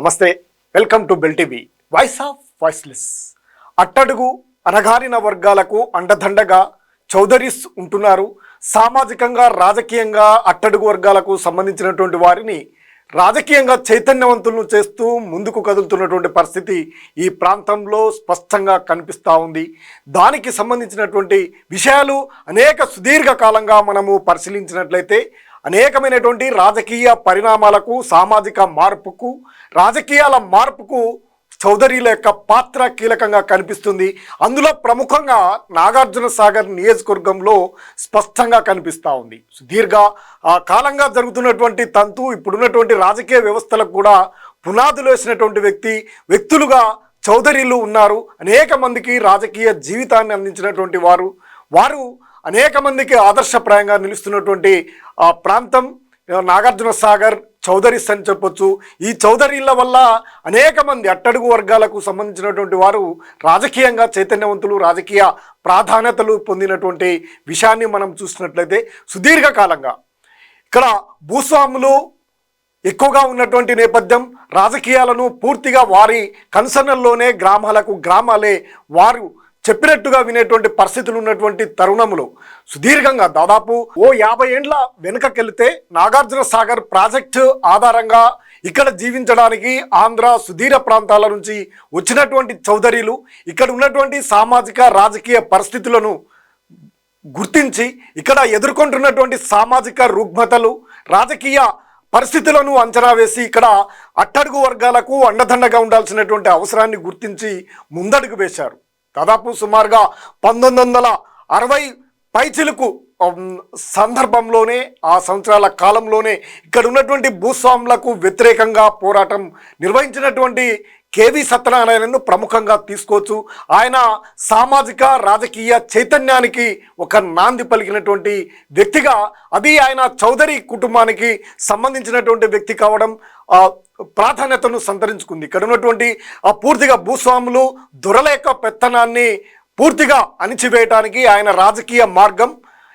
నమస్తే welcome to Bell TV. Voice of voiceless అట్టడుగు అనగారిన వర్గాలకు అండదండగా చౌదరీస్ ఉంటున్నారు. సామాజికంగా రాజకీయంగా అట్టడుగు వర్గాలకు సంబంధించినటువంటి వారిని రాజకీయంగా చైతన్యవంతులను చేస్తూ ముందుకు కదులుతున్నటువంటి పరిస్థితి ఈ ప్రాంతంలో స్పష్టంగా కనిపిస్తూ ఉంది. దానికి సంబంధించినటువంటి విషయాలు అనేక సుదీర్ఘ కాలంగా మనము పరిశీలించినట్లయితే అనేకమైనటువంటి రాజకీయ పరిణామాలకు సామాజిక మార్పుకు రాజకీయాల మార్పుకు చౌదరీల యొక్క పాత్ర కీలకంగా కనిపిస్తుంది. అందులో ప్రముఖంగా నాగార్జున సాగర్ నియోజకవర్గంలో స్పష్టంగా కనిపిస్తూ ఉంది. సుదీర్ఘ ఆ, కాలంగా జరుగుతున్నటువంటి తంతు ఇప్పుడున్నటువంటి రాజకీయ వ్యవస్థలకు కూడా పునాదులు వేసినటువంటి వ్యక్తి వ్యక్తులుగా చౌదరీలు ఉన్నారు. అనేక మందికి రాజకీయ జీవితాన్ని అందించినటువంటి వారు. వారు అనేక మందికి ఆదర్శప్రాయంగా నిలుస్తున్నటువంటి ఆ ప్రాంతం నాగార్జున సాగర్ చౌదరీస్ అని చెప్పొచ్చు. ఈ చౌదరీల వల్ల అనేక మంది అట్టడుగు వర్గాలకు సంబంధించినటువంటి వారు రాజకీయంగా చైతన్యవంతులు రాజకీయ ప్రాధాన్యతలు పొందినటువంటి విషయాన్ని మనం చూసినట్లయితే సుదీర్ఘకాలంగా ఇక్కడ భూస్వాములు ఎక్కువగా ఉన్నటువంటి నేపథ్యం రాజకీయాలను పూర్తిగా వారి కన్సర్నల్లోనే గ్రామాలకు గ్రామాలే వారు చెప్పినట్టుగా వినేటువంటి పరిస్థితులు ఉన్నటువంటి తరుణములు సుదీర్ఘంగా దాదాపు ఓ యాభై ఏండ్ల వెనుకకెళ్తే నాగార్జున సాగర్ ప్రాజెక్టు ఆధారంగా ఇక్కడ జీవించడానికి ఆంధ్ర సుదీర ప్రాంతాల నుంచి వచ్చినటువంటి చౌదరీలు ఇక్కడ ఉన్నటువంటి సామాజిక రాజకీయ పరిస్థితులను గుర్తించి ఇక్కడ ఎదుర్కొంటున్నటువంటి సామాజిక రుగ్మతలు రాజకీయ పరిస్థితులను అంచనా వేసి ఇక్కడ అట్టడుగు వర్గాలకు అండదండగా ఉండాల్సినటువంటి అవసరాన్ని గుర్తించి ముందడుగు వేశారు. దాదాపు సుమారుగా పంతొమ్మిది వందల అరవై పైచిలకు సందర్భంలోనే ఆ సంవత్సరాల కాలంలోనే ఇక్కడ ఉన్నటువంటి భూస్వాములకు వ్యతిరేకంగా పోరాటం నిర్వహించినటువంటి కేవి సత్యనారాయణను ప్రముఖంగా తీసుకోవచ్చు. ఆయన సామాజిక రాజకీయ చైతన్యానికి ఒక నాంది పలికినటువంటి వ్యక్తిగా అది ఆయన చౌదరి కుటుంబానికి సంబంధించినటువంటి వ్యక్తి కావడం ప్రాధాన్యతను సంతరించుకుంది. ఇక్కడ ఉన్నటువంటి ఆ పూర్తిగా భూస్వాములు దొరల యొక్క పెత్తనాన్ని పూర్తిగా అణిచివేయటానికి ఆయన రాజకీయ మార్గం.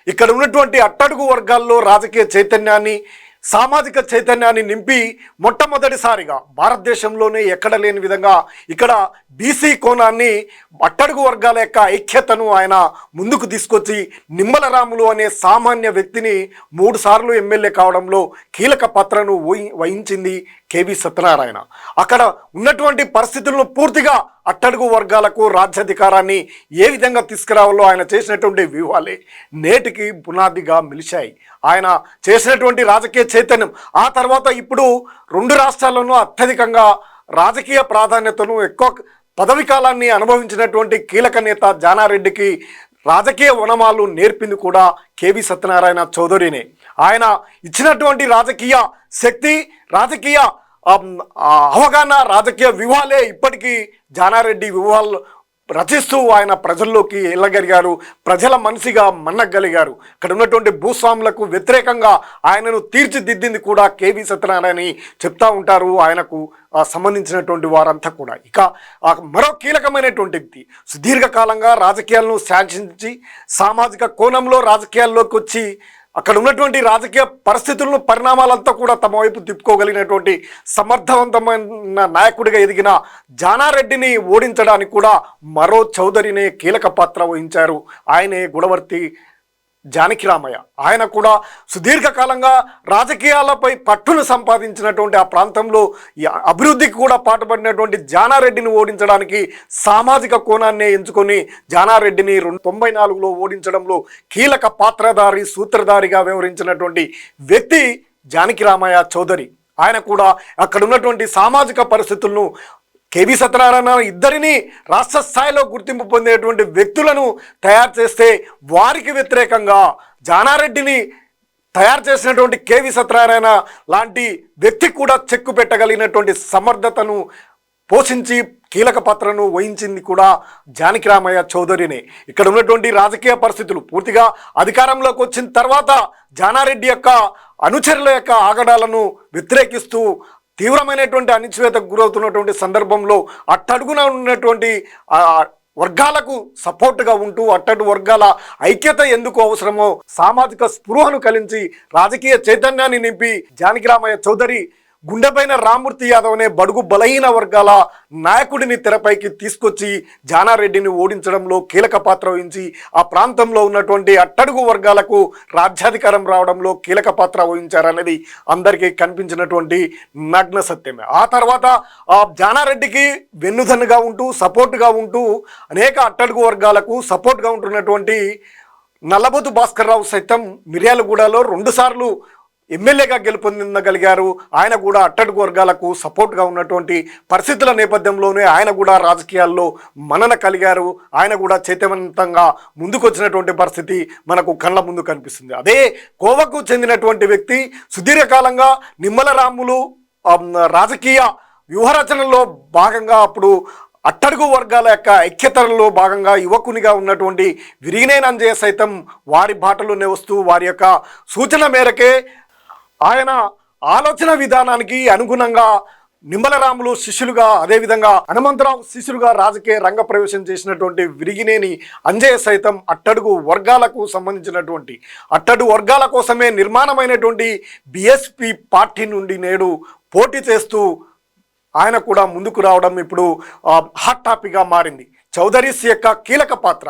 ఇక్కడ ఉన్నటువంటి అట్టడుగు వర్గాల్లో రాజకీయ చైతన్యాన్ని సామాజిక చైతన్యాన్ని నింపి మొట్టమొదటిసారిగా భారతదేశంలోనే ఎక్కడ లేని విధంగా ఇక్కడ బీసీ కోణాన్ని అట్టడుగు వర్గాల యొక్క ఐక్యతను ఆయన ముందుకు తీసుకొచ్చి నిమ్మలరాములు అనే సామాన్య వ్యక్తిని మూడుసార్లు ఎమ్మెల్యే కావడంలో కీలక పాత్రను వహి- వహించింది కేవి సత్యనారాయణ. అక్కడ ఉన్నటువంటి పరిస్థితులను పూర్తిగా అట్టడుగు వర్గాలకు రాజ్యాధికారాన్ని ఏ విధంగా తీసుకురావాలో ఆయన చేసినటువంటి వ్యూహాలే నేటికి పునాదిగా మిలిచాయి. ఆయన చేసినటువంటి రాజకీయ చైతన్యం. ఆ తర్వాత ఇప్పుడు రెండు రాష్ట్రాల్లోనూ అత్యధికంగా రాజకీయ ప్రాధాన్యతను ఎక్కువ పదవి కాలాన్ని అనుభవించినటువంటి కీలక నేత జానారెడ్డికి రాజకీయ వనమాలు నేర్పింది కూడా కేవి సత్యనారాయణ చౌదరినే. ఆయన ఇచ్చినటువంటి రాజకీయ శక్తి రాజకీయ అవగాహన రాజకీయ వ్యూహాలే ఇప్పటికీ జానారెడ్డి వ్యూహాలు రచిస్తూ ఆయన ప్రజల్లోకి వెళ్ళగలిగారు. ప్రజల మనిషిగా మన్నగలిగారు. ఇక్కడ ఉన్నటువంటి భూస్వాములకు వ్యతిరేకంగా ఆయనను తీర్చిదిద్దింది కూడా కేవీ సత్యనారాయణ అని చెప్తా ఉంటారు. ఆయనకు సంబంధించినటువంటి వారంతా కూడా. ఇక మరో కీలకమైనటువంటి వ్యక్తి సుదీర్ఘకాలంగా రాజకీయాలను శాసించి సామాజిక కోణంలో రాజకీయాల్లోకి వచ్చి అక్కడ ఉన్నటువంటి రాజకీయ పరిస్థితులను పరిణామాలంతా కూడా తమ వైపు తిప్పుకోగలిగినటువంటి సమర్థవంతమైన నాయకుడిగా ఎదిగిన జానారెడ్డిని ఓడించడానికి కూడా మరో చౌదరినే కీలక పాత్ర వహించారు. ఆయనే గుడవర్తి జానకిరామయ్య. ఆయన కూడా సుదీర్ఘకాలంగా రాజకీయాలపై పట్టును సంపాదించినటువంటి ఆ ప్రాంతంలో ఈ అభివృద్ధికి కూడా పాటుపడినటువంటి జానారెడ్డిని ఓడించడానికి సామాజిక కోణాన్ని ఎంచుకొని జానారెడ్డిని రెండు తొంభై నాలుగులో ఓడించడంలో కీలక పాత్రధారి సూత్రధారిగా వ్యవహరించినటువంటి వ్యక్తి జానకిరామయ్య చౌదరి. ఆయన కూడా అక్కడ ఉన్నటువంటి సామాజిక పరిస్థితులను కేవీ సత్యనారాయణ ఇద్దరిని రాష్ట్ర స్థాయిలో గుర్తింపు పొందేటువంటి వ్యక్తులను తయారు చేస్తే వారికి వ్యతిరేకంగా జానారెడ్డిని తయారు చేసినటువంటి కేవీ సత్యనారాయణ లాంటి వ్యక్తి కూడా చెక్కు పెట్టగలిగినటువంటి సమర్థతను పోషించి కీలక పాత్రను వహించింది కూడా జానకిరామయ్య చౌదరిని. ఇక్కడ ఉన్నటువంటి రాజకీయ పరిస్థితులు పూర్తిగా అధికారంలోకి వచ్చిన తర్వాత జానారెడ్డి యొక్క అనుచరుల యొక్క ఆగడాలను వ్యతిరేకిస్తూ తీవ్రమైనటువంటి అణిచివేతకు గురవుతున్నటువంటి సందర్భంలో అట్టడుగున ఉన్నటువంటి వర్గాలకు సపోర్ట్గా ఉంటూ అట్టడు వర్గాల ఐక్యత ఎందుకు అవసరమో సామాజిక స్పృహను కలించి రాజకీయ చైతన్యాన్ని నింపి జానకిరామయ్య చౌదరి గుండెపైన రామూర్తి యాదవ్ అనే బడుగు బలహీన వర్గాల నాయకుడిని తెరపైకి తీసుకొచ్చి జానారెడ్డిని ఓడించడంలో కీలక పాత్ర వహించి ఆ ప్రాంతంలో ఉన్నటువంటి అట్టడుగు వర్గాలకు రాజ్యాధికారం రావడంలో కీలక పాత్ర వహించారనేది అందరికీ కనిపించినటువంటి నగ్న సత్యమే. ఆ తర్వాత ఆ జానారెడ్డికి వెన్నుదన్నుగా ఉంటూ సపోర్ట్గా ఉంటూ అనేక అట్టడుగు వర్గాలకు సపోర్ట్గా ఉంటున్నటువంటి నల్లబోతు భాస్కర్రావు సైతం మిర్యాలగూడలో రెండుసార్లు ఎమ్మెల్యేగా గెలుపొందగలిగారు. ఆయన కూడా అట్టడుగు వర్గాలకు సపోర్ట్గా ఉన్నటువంటి పరిస్థితుల నేపథ్యంలోనే ఆయన కూడా రాజకీయాల్లో మనన కలిగారు. ఆయన కూడా చైతన్యవంతంగా ముందుకొచ్చినటువంటి పరిస్థితి మనకు కళ్ళ ముందు కనిపిస్తుంది. అదే కోవకు చెందినటువంటి వ్యక్తి సుదీర్ఘకాలంగా నిమ్మల రాములు రాజకీయ వ్యూహరచనలో భాగంగా అప్పుడు అట్టడుగు వర్గాల యొక్క ఐక్యతలలో భాగంగా యువకునిగా ఉన్నటువంటి విరిగినేనంజయ సైతం వారి బాటలోనే వస్తూ వారి యొక్క సూచన మేరకే ఆయన ఆలోచన విధానానికి అనుగుణంగా నిమ్మలరాములు శిష్యులుగా అదేవిధంగా హనుమంతరావు శిష్యులుగా రాజకీయ రంగ ప్రవేశం చేసినటువంటి విరిగినేని అంజయ్య సైతం అట్టడుగు వర్గాలకు సంబంధించినటువంటి అట్టడు వర్గాల కోసమే నిర్మాణమైనటువంటి బిఎస్పి పార్టీ నుండి నేడు పోటీ చేస్తూ ఆయన కూడా ముందుకు రావడం ఇప్పుడు హాట్ టాపిక్గా మారింది. చౌదరీస్ యొక్క కీలక పాత్ర.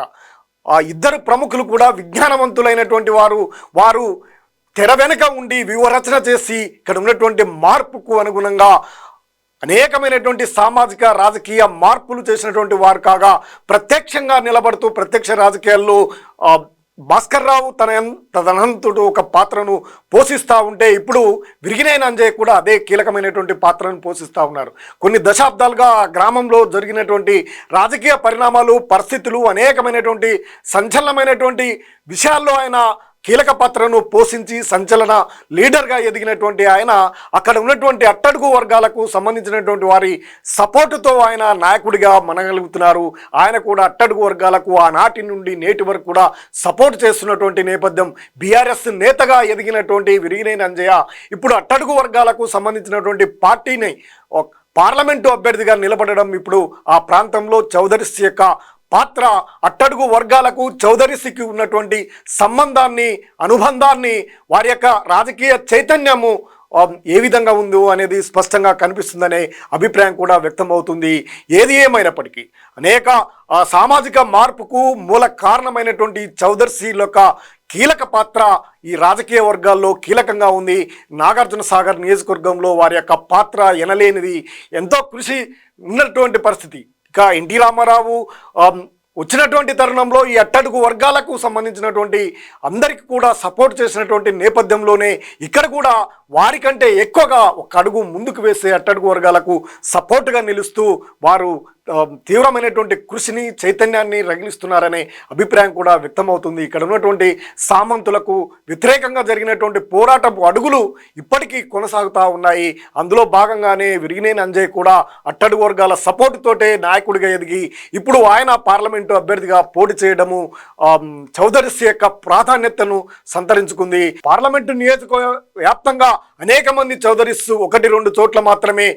ఆ ఇద్దరు ప్రముఖులు కూడా విజ్ఞానవంతులైనటువంటి వారు వారు తెర వెనుక ఉండి వ్యూహరచన చేసి ఇక్కడ ఉన్నటువంటి మార్పుకు అనుగుణంగా అనేకమైనటువంటి సామాజిక రాజకీయ మార్పులు చేసినటువంటి వారు కాగా ప్రత్యక్షంగా నిలబడుతూ ప్రత్యక్ష రాజకీయాల్లో భాస్కర్ రావు తన తదనంతుడు ఒక పాత్రను పోషిస్తూ ఉంటే ఇప్పుడు విరిగినైన అంజయ్ కూడా అదే కీలకమైనటువంటి పాత్రను పోషిస్తూ ఉన్నారు. కొన్ని దశాబ్దాలుగా గ్రామంలో జరిగినటువంటి రాజకీయ పరిణామాలు పరిస్థితులు అనేకమైనటువంటి సంచలనమైనటువంటి విషయాల్లో ఆయన కీలక పాత్రను పోషించి సంచలన లీడర్గా ఎదిగినటువంటి ఆయన అక్కడ ఉన్నటువంటి అట్టడుగు వర్గాలకు సంబంధించినటువంటి వారి సపోర్టుతో ఆయన నాయకుడిగా మనగలుగుతున్నారు. ఆయన కూడా అట్టడుగు వర్గాలకు ఆనాటి నుండి నేటి వరకు కూడా సపోర్ట్ చేస్తున్నటువంటి నేపథ్యం బీఆర్ఎస్ నేతగా ఎదిగినటువంటి విరిగినేని అంజయ్య ఇప్పుడు అట్టడుగు వర్గాలకు సంబంధించినటువంటి పార్టీని పార్లమెంటు అభ్యర్థిగా నిలబడడం ఇప్పుడు ఆ ప్రాంతంలో చౌదరిస్ యొక్క పాత్ర అట్టడుగు వర్గాలకు చౌదరిసికి ఉన్నటువంటి సంబంధాన్ని అనుబంధాన్ని వారి యొక్క రాజకీయ చైతన్యము ఏ విధంగా ఉందో అనేది స్పష్టంగా కనిపిస్తుందనే అభిప్రాయం కూడా వ్యక్తమవుతుంది. ఏది ఏమైనప్పటికీ అనేక సామాజిక మార్పుకు మూల కారణమైనటువంటి చౌదర్శీల యొక్క కీలక పాత్ర ఈ రాజకీయ వర్గాల్లో కీలకంగా ఉంది. నాగార్జున సాగర్ నియోజకవర్గంలో వారి యొక్క పాత్ర ఎనలేనిది. ఎంతో కృషి ఉన్నటువంటి పరిస్థితి. ఇక ఎన్టీ రామారావు వచ్చినటువంటి తరుణంలో ఈ అట్టడుగు వర్గాలకు సంబంధించినటువంటి అందరికీ కూడా సపోర్ట్ చేసినటువంటి నేపథ్యంలోనే ఇక్కడ కూడా వారికంటే ఎక్కువగా ఒక అడుగు ముందుకు వేసే అట్టడుగు వర్గాలకు సపోర్ట్గా నిలుస్తూ వారు తీవ్రమైనటువంటి కృషిని చైతన్యాన్ని రగిలిస్తున్నారనే అభిప్రాయం కూడా వ్యక్తమవుతుంది. ఇక్కడ ఉన్నటువంటి సామంతులకు వ్యతిరేకంగా జరిగినటువంటి పోరాటపు అడుగులు ఇప్పటికీ కొనసాగుతూ ఉన్నాయి. అందులో భాగంగానే విరిగినేని అంజయ్ కూడా అట్టడుగు వర్గాల సపోర్ట్ తోటే నాయకుడిగా ఎదిగి ఇప్పుడు ఆయన పార్లమెంటు అభ్యర్థిగా పోటీ చేయడము ఆ, చౌదరిస్ యొక్క ప్రాధాన్యతను సంతరించుకుంది. పార్లమెంటు నియోజకవర్గ వ్యాప్తంగా అనేక మంది చౌదరిస్ ఒకటి రెండు చోట్ల మాత్రమే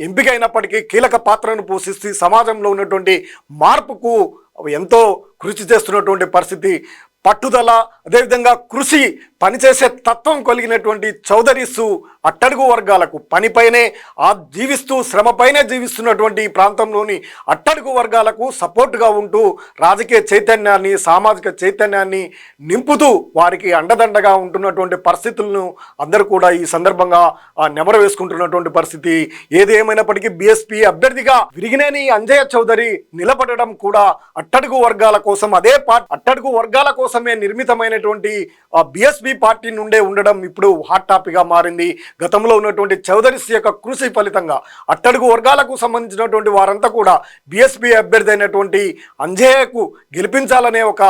ఎంపికైనప్పటికీ కీలక పాత్రను పోషిస్తూ సమాజంలో ఉన్నటువంటి మార్పుకు ఎంతో కృషి చేస్తున్నటువంటి పరిస్థితి. పట్టుదల అదేవిధంగా కృషి పనిచేసే తత్వం కలిగినటువంటి చౌదరిస్తు అట్టడుగు వర్గాలకు పనిపైనే ఆ జీవిస్తూ శ్రమపైనే జీవిస్తున్నటువంటి ఈ ప్రాంతంలోని అట్టడుగు వర్గాలకు సపోర్ట్గా ఉంటూ రాజకీయ చైతన్యాన్ని సామాజిక చైతన్యాన్ని నింపుతూ వారికి అండదండగా ఉంటున్నటువంటి పరిస్థితులను అందరూ కూడా ఈ సందర్భంగా ఆ, నెమరు వేసుకుంటున్నటువంటి పరిస్థితి. ఏది ఏమైనప్పటికీ బీఎస్పీ అభ్యర్థిగా విరిగినేని అంజయ్య చౌదరి నిలబడడం కూడా అట్టడుగు వర్గాల కోసం అదే పార్టీ అట్టడుగు వర్గాల కోసమే నిర్మితమైనటువంటి బీఎస్పీ పార్టీ నుండే ఉండడం ఇప్పుడు హాట్ టాపిక్గా మారింది. గతంలో ఉన్నటువంటి చౌదరిస్ యొక్క కృషి ఫలితంగా అట్టడుగు వర్గాలకు సంబంధించినటువంటి వారంతా కూడా బిఎస్పి అభ్యర్థి అయినటువంటి అంజయ్యకు గెలిపించాలనే ఒక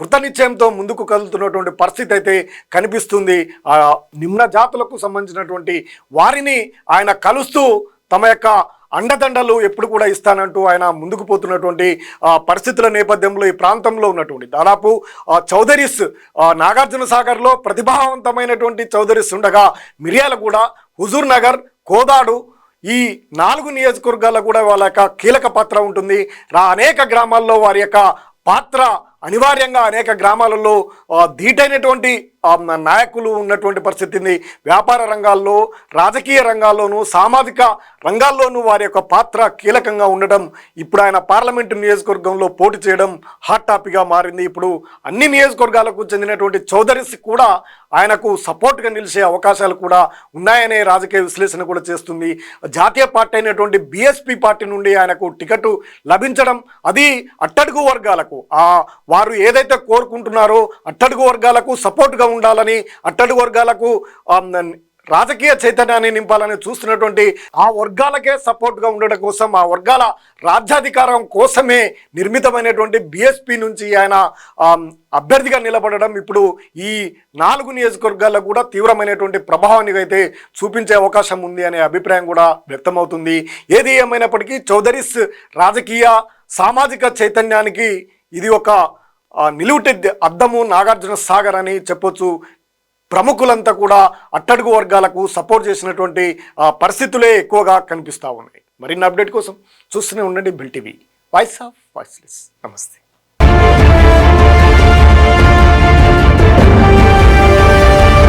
కృతనిశ్చయంతో ముందుకు కదులుతున్నటువంటి పరిస్థితి అయితే కనిపిస్తుంది. నిమ్న జాతులకు సంబంధించినటువంటి వారిని ఆయన కలుస్తూ తమ యొక్క అండదండలు ఎప్పుడు కూడా ఇస్తానంటూ ఆయన ముందుకు పోతున్నటువంటి పరిస్థితుల నేపథ్యంలో ఈ ప్రాంతంలో ఉన్నటువంటి దాదాపు చౌదరీస్ నాగార్జున సాగర్లో ప్రతిభావంతమైనటువంటి చౌదరీస్ ఉండగా మిర్యాలగూడ హుజూర్ నగర్ కోదాడు ఈ నాలుగు నియోజకవర్గాల్లో కూడా వాళ్ళ యొక్క కీలక పాత్ర ఉంటుంది. అనేక గ్రామాల్లో వారి యొక్క పాత్ర అనివార్యంగా అనేక గ్రామాలలో ధీటైనటువంటి నాయకులు ఉన్నటువంటి పరిస్థితిని వ్యాపార రంగాల్లో రాజకీయ రంగాల్లోనూ సామాజిక రంగాల్లోనూ వారి యొక్క పాత్ర కీలకంగా ఉండడం ఇప్పుడు ఆయన పార్లమెంటు నియోజకవర్గంలో పోటీ చేయడం హాట్ టాపిక్గా మారింది. ఇప్పుడు అన్ని నియోజకవర్గాలకు చెందినటువంటి చౌదరిస్ కూడా ఆయనకు సపోర్ట్గా నిలిచే అవకాశాలు కూడా ఉన్నాయనే రాజకీయ విశ్లేషణ కూడా చేస్తుంది. జాతీయ పార్టీ అయినటువంటి బీఎస్పీ పార్టీ నుండి ఆయనకు టికెట్ లభించడం అది అట్టడుగు వర్గాలకు వారు ఏదైతే కోరుకుంటున్నారో అట్టడుగు వర్గాలకు సపోర్ట్గా ఉండాలని అట్టడు వర్గాలకు రాజకీయ చైతన్యాన్ని నింపాలని చూస్తున్నటువంటి ఆ వర్గాలకే సపోర్ట్గా ఉండడం కోసం ఆ వర్గాల రాజ్యాధికారం కోసమే నిర్మితమైనటువంటి బీఎస్పీ నుంచి ఆయన అభ్యర్థిగా నిలబడడం ఇప్పుడు ఈ నాలుగు నియోజకవర్గాల్లో కూడా తీవ్రమైనటువంటి ప్రభావాన్ని అయితే చూపించే అవకాశం ఉంది అనే అభిప్రాయం కూడా వ్యక్తమవుతుంది. ఏది ఏమైనప్పటికీ చౌదరీస్ రాజకీయ సామాజిక చైతన్యానికి ఇది ఒక ఆ, నిలువుటి అద్దము నాగార్జున సాగర్ అని చెప్పొచ్చు. ప్రముఖులంతా కూడా అట్టడుగు వర్గాలకు సపోర్ట్ చేసినటువంటి ఆ, పరిస్థితులే ఎక్కువగా కనిపిస్తూ ఉన్నాయి. మరిన్ని అప్డేట్ కోసం చూస్తూనే ఉండండి Bell TV. Voice of voiceless. నమస్తే.